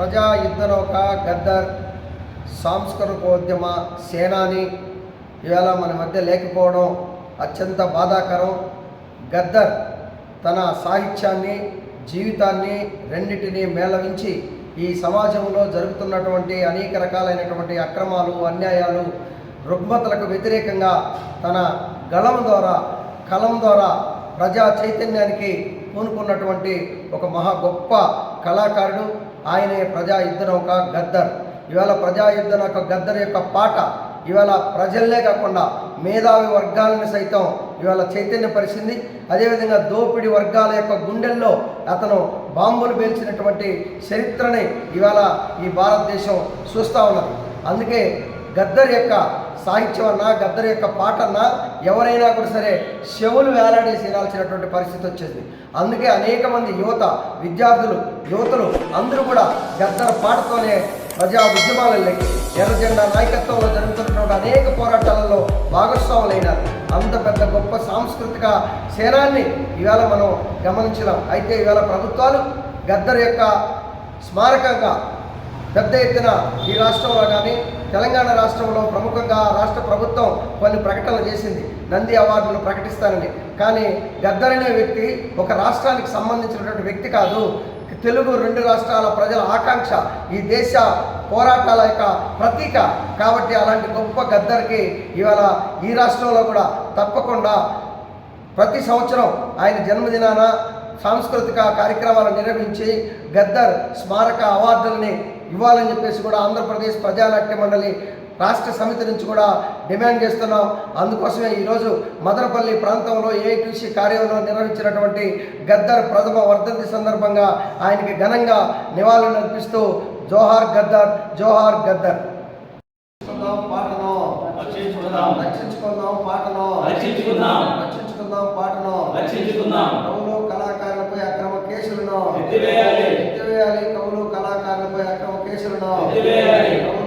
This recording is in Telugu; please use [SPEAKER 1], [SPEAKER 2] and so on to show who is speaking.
[SPEAKER 1] ప్రజా యుద్ధనౌక గద్దర్ సాంస్కృతికోద్యమ సేనాని. ఇవాళ మన మధ్య లేకపోవడం అత్యంత బాధాకరం. గద్దర్ తన సాహిత్యాన్ని జీవితాన్ని రెండింటినీ మేళవించి ఈ సమాజంలో జరుగుతున్నటువంటి అనేక రకాలైనటువంటి అక్రమాలు అన్యాయాలు రుగ్మతలకు వ్యతిరేకంగా తన గళం ద్వారా కలం ద్వారా ప్రజా చైతన్యానికి పూనుకున్నటువంటి ఒక మహా గొప్ప కళాకారుడు. ఆయనే ప్రజా యుద్ధం ఒక గద్దర్. ఇవాళ ప్రజా యుద్ధం యొక్క గద్దర్ యొక్క పాట ఇవాళ ప్రజల్లే కాకుండా మేధావి వర్గాలను సైతం ఇవాళ చైతన్యపరిచింది అదేవిధంగా దోపిడి వర్గాల యొక్క గుండెల్లో అతను బాంబులు పేల్చినటువంటి చరిత్రని ఇవాళ ఈ భారతదేశం చూస్తూ ఉన్నది. అందుకే గద్దర్ యొక్క సాహిత్యం అన్నా గద్దర్ యొక్క పాట అన్నా ఎవరైనా కూడా సరే చెవులు వేలాడేసి వినాల్సినటువంటి పరిస్థితి వచ్చేది అందుకే అనేక మంది యువత విద్యార్థులు యువతులు అందరూ కూడా గద్దర్ పాటతోనే ప్రజా ఉద్యమాలలోకి ఎర్రజెండా నాయకత్వంలో జరుగుతున్నటువంటి అనేక పోరాటాలలో భాగస్వాములైనారు. అంత పెద్ద గొప్ప సాంస్కృతిక సేనాన్ని ఇవాళ మనం గమనించినాం అయితే ఇవాళ ప్రభుత్వాలు గద్దర్ యొక్క స్మారకంగా పెద్ద ఎత్తున ఈ రాష్ట్రంలో కానీ తెలంగాణ రాష్ట్రంలో ప్రముఖంగా రాష్ట్ర ప్రభుత్వం కొన్ని ప్రకటనలు చేసింది. నంది అవార్డులు ప్రకటిస్తానని. కానీ గద్దర్ అనే వ్యక్తి ఒక రాష్ట్రానికి సంబంధించినటువంటి వ్యక్తి కాదు. తెలుగు రెండు రాష్ట్రాల ప్రజల ఆకాంక్ష ఈ దేశ పోరాటాల యొక్క ప్రతీక. కాబట్టి అలాంటి గొప్ప గద్దర్కి ఇవాళ ఈ రాష్ట్రంలో కూడా తప్పకుండా ప్రతి సంవత్సరం ఆయన జన్మదినాన సాంస్కృతిక కార్యక్రమాలు నిర్వహించి గద్దర్ స్మారక అవార్డులని ఇవ్వాలని చెప్పేసి కూడా ఆంధ్రప్రదేశ్ ప్రజానాట్య మండలి రాష్ట్ర సమితి నుంచి కూడా డిమాండ్ చేస్తున్నాం అందుకోసమే ఈరోజు మదనపల్లి ప్రాంతంలో ఏఐటీసీ కార్యాలయంలో నిర్వహించినటువంటి గద్దర్ ప్రథమ వర్ధంతి సందర్భంగా ఆయనకి ఘనంగా నివాళులు అర్పిస్తూ జోహార్ గద్దర్ జోహార్ గద్దర్ పాటను
[SPEAKER 2] రక్షించుకుందాం.
[SPEAKER 1] పాటను
[SPEAKER 2] రక్షించుకుందాం.
[SPEAKER 1] రక్షించుకుందాం పాటను
[SPEAKER 2] రక్షించుకుందాం
[SPEAKER 1] కళాకారులపై అక్రమ కేసులను
[SPEAKER 2] ఎత్తివేయాలి.
[SPEAKER 1] ఎత్తివేయాలి
[SPEAKER 2] వెంకటేశ్వర